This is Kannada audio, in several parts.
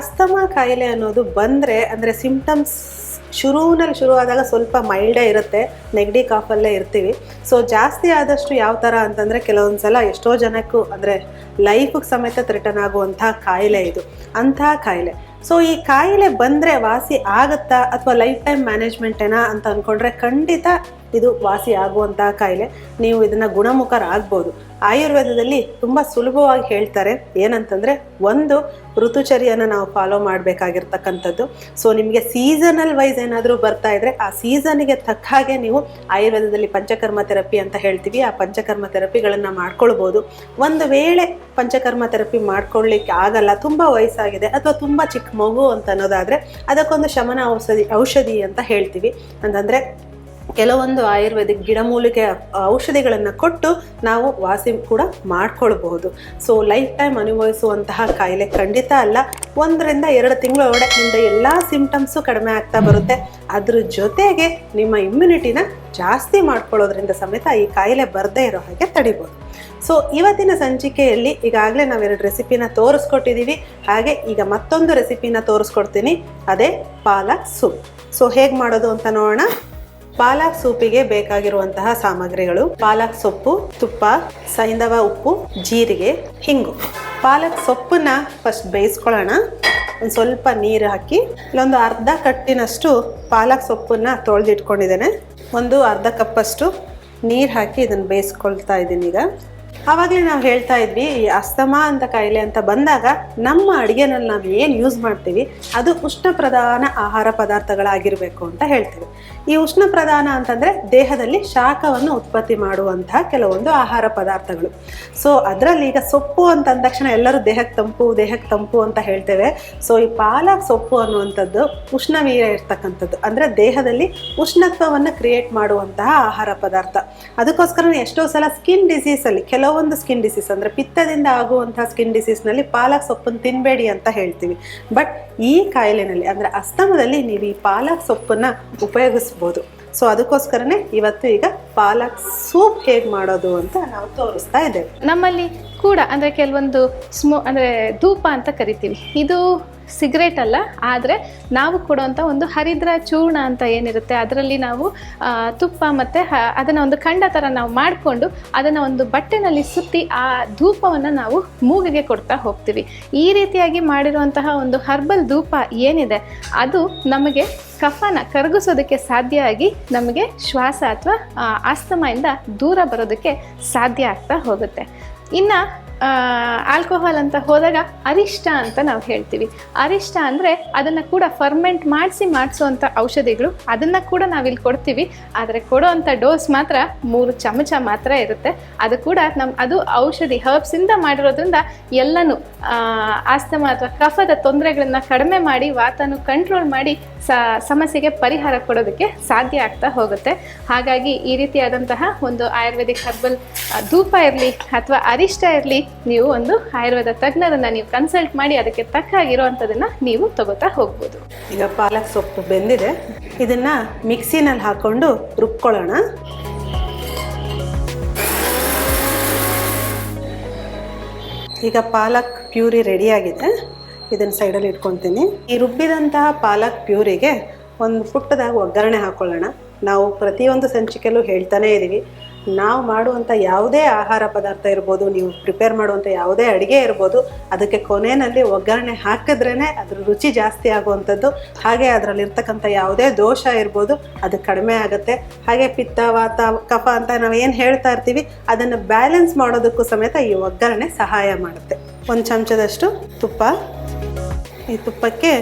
ಅಸ್ತಮಾ ಕಾಯಿಲೆ ಅನ್ನೋದು ಬಂದರೆ, ಅಂದರೆ ಸಿಂಪ್ಟಮ್ಸ್ ಶುರುವಿನಲ್ಲಿ ಶುರುವಾದಾಗ ಸ್ವಲ್ಪ ಮೈಲ್ಡೇ ಇರುತ್ತೆ, ನೆಗಡಿ ಕಾಫಲ್ಲೇ ಇರ್ತೀವಿ. ಸೊ ಜಾಸ್ತಿ ಆದಷ್ಟು ಯಾವ ಥರ ಅಂತಂದರೆ ಕೆಲವೊಂದು ಸಲ ಎಷ್ಟೋ ಜನಕ್ಕೂ ಅಂದರೆ ಲೈಫಿಗೆ ಸಮೇತ ತ್ರಿಟನ್ ಆಗುವಂಥ ಕಾಯಿಲೆ ಇದು. ಅಂತಹ ಕಾಯಿಲೆ. ಸೊ ಈ ಕಾಯಿಲೆ ಬಂದರೆ ವಾಸಿ ಆಗುತ್ತಾ ಅಥವಾ ಲೈಫ್ ಟೈಮ್ ಮ್ಯಾನೇಜ್ಮೆಂಟೇನಾ ಅಂತ ಅಂದ್ಕೊಂಡ್ರೆ ಖಂಡಿತ ಇದು ವಾಸಿ ಆಗುವಂತಹ ಕಾಯಿಲೆ. ನೀವು ಇದನ್ನು ಗುಣಮುಖರಾಗ್ಬೋದು. ಆಯುರ್ವೇದದಲ್ಲಿ ತುಂಬ ಸುಲಭವಾಗಿ ಹೇಳ್ತಾರೆ ಏನಂತಂದರೆ ಒಂದು ಋತುಚರ್ಯನ ನಾವು ಫಾಲೋ ಮಾಡಬೇಕಾಗಿರ್ತಕ್ಕಂಥದ್ದು. ಸೊ ನಿಮಗೆ ಸೀಸನಲ್ ವೈಸ್ ಏನಾದರೂ ಬರ್ತಾ ಇದ್ದರೆ ಆ ಸೀಸನಿಗೆ ತಕ್ಕ ಹಾಗೆ ನೀವು ಆಯುರ್ವೇದದಲ್ಲಿ ಪಂಚಕರ್ಮ ಥೆರಪಿ ಅಂತ ಹೇಳ್ತೀವಿ. ಆ ಪಂಚಕರ್ಮ ಥೆರಪಿಗಳನ್ನು ಮಾಡ್ಕೊಳ್ಬೋದು. ಒಂದು ವೇಳೆ ಪಂಚಕರ್ಮ ಥೆರಪಿ ಮಾಡ್ಕೊಳ್ಳಿಕ್ಕೆ ಆಗಲ್ಲ, ತುಂಬ ವಯಸ್ಸಾಗಿದೆ ಅಥವಾ ತುಂಬ ಚಿಕ್ಕ ಮಗು ಅಂತ ಅನ್ನೋದಾದರೆ ಅದಕ್ಕೊಂದು ಶಮನ ಔಷಧಿ ಔಷಧಿ ಅಂತ ಹೇಳ್ತೀವಿ. ಅಂತಂದರೆ ಕೆಲವೊಂದು ಆಯುರ್ವೇದಿಕ್ ಗಿಡಮೂಲಿಕೆ ಔಷಧಿಗಳನ್ನು ಕೊಟ್ಟು ನಾವು ವಾಸಿ ಕೂಡ ಮಾಡ್ಕೊಳ್ಬಹುದು. ಸೊ ಲೈಫ್ ಟೈಮ್ ಅನುಭವಿಸುವಂತಹ ಕಾಯಿಲೆ ಖಂಡಿತ ಅಲ್ಲ. ಒಂದರಿಂದ ಎರಡು ತಿಂಗಳ ನಿಂದ ಎಲ್ಲ ಸಿಂಪ್ಟಮ್ಸು ಕಡಿಮೆ ಆಗ್ತಾ ಬರುತ್ತೆ. ಅದ್ರ ಜೊತೆಗೆ ನಿಮ್ಮ ಇಮ್ಯುನಿಟಿನ ಜಾಸ್ತಿ ಮಾಡ್ಕೊಳ್ಳೋದ್ರಿಂದ ಸಮೇತ ಈ ಕಾಯಿಲೆ ಬರದೇ ಇರೋ ಹಾಗೆ ತಡಿಬೋದು. ಸೊ ಇವತ್ತಿನ ಸಂಚಿಕೆಯಲ್ಲಿ ಈಗಾಗಲೇ ನಾವೆರಡು ರೆಸಿಪಿನ ತೋರಿಸ್ಕೊಟ್ಟಿದ್ದೀವಿ ಹಾಗೆ ಈಗ ಮತ್ತೊಂದು ರೆಸಿಪಿನ ತೋರಿಸ್ಕೊಡ್ತೀನಿ. ಅದೇ ಪಾಲಕ್ ಸೂಪ್. ಸೊ ಹೇಗೆ ಮಾಡೋದು ಅಂತ ನೋಡೋಣ. ಪಾಲಕ್ ಸೂಪಿಗೆ ಬೇಕಾಗಿರುವಂತಹ ಸಾಮಗ್ರಿಗಳು. ಪಾಲಕ್ ಸೊಪ್ಪು, ತುಪ್ಪ ಸೈಂಧವ ಉಪ್ಪು, ಜೀರಿಗೆ, ಹಿಂಗು. ಪಾಲಕ್ ಸೊಪ್ಪನ್ನ ಫಸ್ಟ್ ಬೇಯಿಸ್ಕೊಳ್ಳೋಣ. ಒಂದು ಸ್ವಲ್ಪ ನೀರು ಹಾಕಿ. ಇಲ್ಲೊಂದು ಅರ್ಧ ಕಟ್ಟಿನಷ್ಟು ಪಾಲಕ್ ಸೊಪ್ಪನ್ನ ತೊಳೆದಿಟ್ಕೊಂಡಿದ್ದೇನೆ. ಒಂದು ಅರ್ಧ ಕಪ್ಪಷ್ಟು ನೀರು ಹಾಕಿ ಇದನ್ನು ಬೇಯಿಸ್ಕೊಳ್ತಾ ಇದ್ದೀನಿ ಈಗ. ಆವಾಗಲೇ ನಾವು ಹೇಳ್ತಾ ಇದ್ವಿ, ಈ ಅಸ್ತಮಾ ಅಂತ ಕಾಯಿಲೆ ಅಂತ ಬಂದಾಗ ನಮ್ಮ ಅಡುಗೆನಲ್ಲಿ ನಾವು ಏನು ಯೂಸ್ ಮಾಡ್ತೀವಿ, ಅದು ಉಷ್ಣ ಪ್ರಧಾನ ಆಹಾರ ಪದಾರ್ಥಗಳಾಗಿರಬೇಕು ಅಂತ ಹೇಳ್ತೀವಿ. ಈ ಉಷ್ಣ ಪ್ರಧಾನ ಅಂತಂದರೆ ದೇಹದಲ್ಲಿ ಶಾಖವನ್ನು ಉತ್ಪತ್ತಿ ಮಾಡುವಂತಹ ಕೆಲವೊಂದು ಆಹಾರ ಪದಾರ್ಥಗಳು. ಸೊ ಅದರಲ್ಲಿ ಈಗ ಸೊಪ್ಪು ಅಂತ ಅಂದ ತಕ್ಷಣ ಎಲ್ಲರೂ ದೇಹಕ್ಕೆ ತಂಪು ದೇಹಕ್ಕೆ ತಂಪು ಅಂತ ಹೇಳ್ತೇವೆ. ಸೊ ಈ ಪಾಲಕ್ ಸೊಪ್ಪು ಅನ್ನುವಂಥದ್ದು ಉಷ್ಣವೀರ ಇರ್ತಕ್ಕಂಥದ್ದು. ಅಂದರೆ ದೇಹದಲ್ಲಿ ಉಷ್ಣತ್ವವನ್ನು ಕ್ರಿಯೇಟ್ ಮಾಡುವಂತಹ ಆಹಾರ ಪದಾರ್ಥ. ಅದಕ್ಕೋಸ್ಕರ ಎಷ್ಟೋ ಸಲ ಸ್ಕಿನ್ ಡಿಸೀಸಲ್ಲಿ ಕೆಲವೊಂದು ಸ್ಕಿನ್ ಡಿಸೀಸ್ ಅಂದರೆ ಪಿತ್ತದಿಂದ ಆಗುವಂತಹ ಸ್ಕಿನ್ ಡಿಸೀಸ್ನಲ್ಲಿ ಪಾಲಕ್ ಸೊಪ್ಪನ್ನು ತಿನ್ನಬೇಡಿ ಅಂತ ಹೇಳ್ತೀವಿ. ಬಟ್ ಈ ಕಾಯಿಲೆನಲ್ಲಿ, ಅಂದರೆ ಅಸ್ತಮದಲ್ಲಿ ನೀವು ಈ ಪಾಲಕ್ ಸೊಪ್ಪನ್ನು ಉಪಯೋಗಿಸ್ಬೋದು ಸೊ ಅದಕ್ಕೋಸ್ಕರನೇ ಇವತ್ತು ಈಗ ಪಾಲಕ್ ಸೂಪ್ ಹೇಗೆ ಮಾಡೋದು ಅಂತ ನಾವು ತೋರಿಸ್ತಾ ಇದ್ದೇವೆ. ನಮ್ಮಲ್ಲಿ ಕೂಡ ಅಂದರೆ ಕೆಲವೊಂದು ಸ್ಮೋ ಅಂದರೆ ಧೂಪ ಅಂತ ಕರಿತೀವಿ. ಇದು ಸಿಗರೇಟ್ ಅಲ್ಲ, ಆದರೆ ನಾವು ಕೊಡುವಂಥ ಒಂದು ಹರಿದ್ರ ಚೂರ್ಣ ಅಂತ ಏನಿರುತ್ತೆ, ಅದರಲ್ಲಿ ನಾವು ತುಪ್ಪ ಮತ್ತು ಅದನ್ನು ಒಂದು ಖಂಡ ಥರ ನಾವು ಮಾಡಿಕೊಂಡು ಅದನ್ನು ಒಂದು ಬಟ್ಟೆನಲ್ಲಿ ಸುತ್ತಿ ಆ ಧೂಪವನ್ನು ನಾವು ಮೂಗಿಗೆ ಕೊಡ್ತಾ ಹೋಗ್ತೀವಿ. ಈ ರೀತಿಯಾಗಿ ಮಾಡಿರುವಂತಹ ಒಂದು ಹರ್ಬಲ್ ಧೂಪ ಏನಿದೆ, ಅದು ನಮಗೆ ಕಫನ ಕರಗಿಸೋದಕ್ಕೆ ಸಾಧ್ಯ ಆಗಿ ನಮಗೆ ಶ್ವಾಸ ಅಥವಾ ಆಸ್ತಮಾಯಿಂದ ದೂರ ಬರೋದಕ್ಕೆ ಸಾಧ್ಯ ಆಗ್ತಾ ಹೋಗುತ್ತೆ. ಇನ್ನು ಆಲ್ಕೋಹಾಲ್ ಅಂತ ಹೋದಾಗ ಅರಿಷ್ಟ ಅಂತ ನಾವು ಹೇಳ್ತೀವಿ. ಅರಿಷ್ಟ ಅಂದರೆ ಅದನ್ನು ಕೂಡ ಫರ್ಮೆಂಟ್ ಮಾಡಿಸಿ ಮಾಡಿಸುವಂಥ ಔಷಧಿಗಳು. ಅದನ್ನು ಕೂಡ ನಾವಿಲ್ಲಿ ಕೊಡ್ತೀವಿ. ಆದರೆ ಕೊಡೋವಂಥ ಡೋಸ್ ಮಾತ್ರ ಮೂರು ಚಮಚ ಮಾತ್ರ ಇರುತ್ತೆ. ಅದು ಕೂಡ ನಮ್ಮ ಅದು ಔಷಧಿ ಹರ್ಬ್ಸಿಂದ ಮಾಡಿರೋದ್ರಿಂದ ಎಲ್ಲನೂ ಆಸ್ತಮ ಅಥವಾ ಕಫದ ತೊಂದರೆಗಳನ್ನು ಕಡಿಮೆ ಮಾಡಿ, ವಾತನು ಕಂಟ್ರೋಲ್ ಮಾಡಿ ಸಮಸ್ಯೆಗೆ ಪರಿಹಾರ ಕೊಡೋದಕ್ಕೆ ಸಾಧ್ಯ ಆಗ್ತಾ ಹೋಗುತ್ತೆ. ಹಾಗಾಗಿ ಈ ರೀತಿಯಾದಂತಹ ಒಂದು ಆಯುರ್ವೇದಿಕ್ ಹರ್ಬಲ್ ಧೂಪ ಇರಲಿ ಅಥವಾ ಅರಿಷ್ಟ ಇರಲಿ ನೀವು ಒಂದು ಆಯುರ್ವೇದ ತಜ್ಞರನ್ನ ನೀವು ಕನ್ಸಲ್ಟ್ ಮಾಡಿ ಅದಕ್ಕೆ ತಕ್ಕ ಆಗಿರುವಂತದನ್ನ ನೀವು ತಗೋತಾ ಹೋಗ್ಬೋದು. ಈಗ ಪಾಲಕ್ ಸೊಪ್ಪು ಬೆಂದಿದೆ. ಇದನ್ನ ಮಿಕ್ಸಿನಲ್ಲಿ ಹಾಕೊಂಡು ರುಬ್ಕೊಳ್ಳೋಣ. ಈಗ ಪಾಲಕ್ ಪ್ಯೂರಿ ರೆಡಿಯಾಗಿದೆ. ಇದನ್ನು ಸೈಡಲ್ಲಿ ಇಟ್ಕೊತೀನಿ ಈ ರುಬ್ಬಿದಂತಹ ಪಾಲಕ್ ಪ್ಯೂರಿಗೆ ಒಂದು ಪುಟ್ಟದಾಗ ಒಗ್ಗರಣೆ ಹಾಕೊಳ್ಳೋಣ. ನಾವು ಪ್ರತಿಯೊಂದು ಸಂಚಿಕೆಯಲ್ಲೂ ಹೇಳ್ತಾನೇ ಇದ್ದೀವಿ ನಾವು ಮಾಡುವಂಥ ಯಾವುದೇ ಆಹಾರ ಪದಾರ್ಥ ಇರ್ಬೋದು, ನೀವು ಪ್ರಿಪೇರ್ ಮಾಡುವಂಥ ಯಾವುದೇ ಅಡುಗೆ ಇರ್ಬೋದು, ಅದಕ್ಕೆ ಕೊನೆಯಲ್ಲಿ ಒಗ್ಗರಣೆ ಹಾಕಿದ್ರೇ ಅದ್ರ ರುಚಿ ಜಾಸ್ತಿ ಆಗುವಂಥದ್ದು. ಹಾಗೆ ಅದರಲ್ಲಿರ್ತಕ್ಕಂಥ ಯಾವುದೇ ದೋಷ ಇರ್ಬೋದು, ಅದು ಕಡಿಮೆ ಆಗುತ್ತೆ. ಹಾಗೆ ಪಿತ್ತ, ವಾತ, ಕಫ ಅಂತ ನಾವು ಏನು ಹೇಳ್ತಾ ಇರ್ತೀವಿ, ಅದನ್ನು ಬ್ಯಾಲೆನ್ಸ್ ಮಾಡೋದಕ್ಕೂ ಸಮೇತ ಈ ಒಗ್ಗರಣೆ ಸಹಾಯ ಮಾಡುತ್ತೆ. ಒಂದು ಚಮಚದಷ್ಟು ತುಪ್ಪ. ಈ ತುಪ್ಪಕ್ಕೆ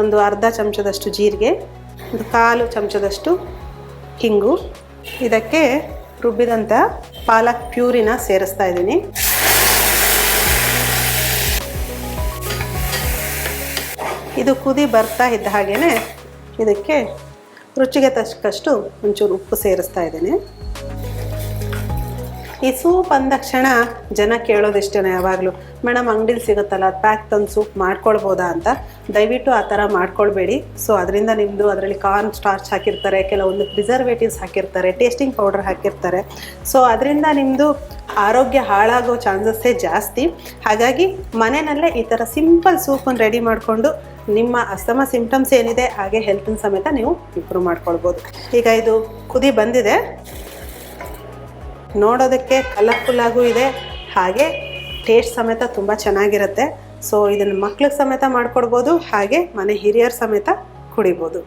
ಒಂದು ಅರ್ಧ ಚಮಚದಷ್ಟು ಜೀರಿಗೆ, ಒಂದು ಕಾಲು ಚಮಚದಷ್ಟು ಹಿಂಗು ಇದಕ್ಕೆ ರುಬ್ಬಿದಂಥ ಪಾಲಕ್ ಪ್ಯೂರಿನ ಸೇರಿಸ್ತಾ ಇದ್ದೀನಿ. ಇದು ಕುದಿ ಬರ್ತಾ ಇದ್ದ ಹಾಗೇ ಇದಕ್ಕೆ ರುಚಿಗೆ ತಕ್ಕಷ್ಟು ಒಂಚೂರು ಉಪ್ಪು ಸೇರಿಸ್ತಾ ಇದ್ದೀನಿ. ಈ ಸೂಪ್ ಅಂದಕ್ಷಣ ಜನ ಕೇಳೋದಿಷ್ಟೇ ಯಾವಾಗಲೂ. ಮೇಡಮ್ ಅಂಗಡಿಲಿ ಸಿಗುತ್ತಲ್ಲ, ಅದು ಪ್ಯಾಕ್ ತಂದು ಸೂಪ್ ಮಾಡ್ಕೊಳ್ಬೋದಾ ಅಂತ? ದಯವಿಟ್ಟು ಆ ಥರ ಮಾಡ್ಕೊಳ್ಬೇಡಿ. ಸೊ, ಅದರಿಂದ ನಿಮ್ಮದು ಅದರಲ್ಲಿ ಕಾರ್ನ್ ಸ್ಟಾರ್ಚ್ ಹಾಕಿರ್ತಾರೆ, ಕೆಲವೊಂದು ಪ್ರಿಸರ್ವೇಟಿವ್ಸ್ ಹಾಕಿರ್ತಾರೆ ಟೇಸ್ಟಿಂಗ್ ಪೌಡರ್ ಹಾಕಿರ್ತಾರೆ. ಸೊ, ಅದರಿಂದ ನಿಮ್ಮದು ಆರೋಗ್ಯ ಹಾಳಾಗೋ ಚಾನ್ಸಸ್ಸೇ ಜಾಸ್ತಿ. ಹಾಗಾಗಿ ಮನೆಯಲ್ಲೇ ಈ ಥರ ಸಿಂಪಲ್ ಸೂಪನ್ನು ರೆಡಿ ಮಾಡಿಕೊಂಡು ನಿಮ್ಮ ಅಸ್ತಮ ಸಿಂಪ್ಟಮ್ಸ್ ಏನಿದೆ, ಹಾಗೆ ಹೆಲ್ತಿನ ಸಮೇತ ನೀವು ಇಂಪ್ರೂವ್ ಮಾಡ್ಕೊಳ್ಬೋದು. ಈಗ ಇದು ಕುದಿ ಬಂದಿದೆ. ನೋಡೋದಕ್ಕೆ ಕಲರ್ಫುಲ್ ಆಗೂ ಇದೆ. ಹಾಗೆ ಟೇಸ್ಟ್ ಸಮೇತ ತುಂಬ ಚೆನ್ನಾಗಿರುತ್ತೆ. ಸೊ ಇದನ್ನು ಮಕ್ಳಿಗೆ ಸಮೇತ ಮಾಡಿಕೊಡ್ಬೋದು, ಹಾಗೆ ಮನೆ ಹಿರಿಯರ ಸಮೇತ ಕುಡಿಬೋದು.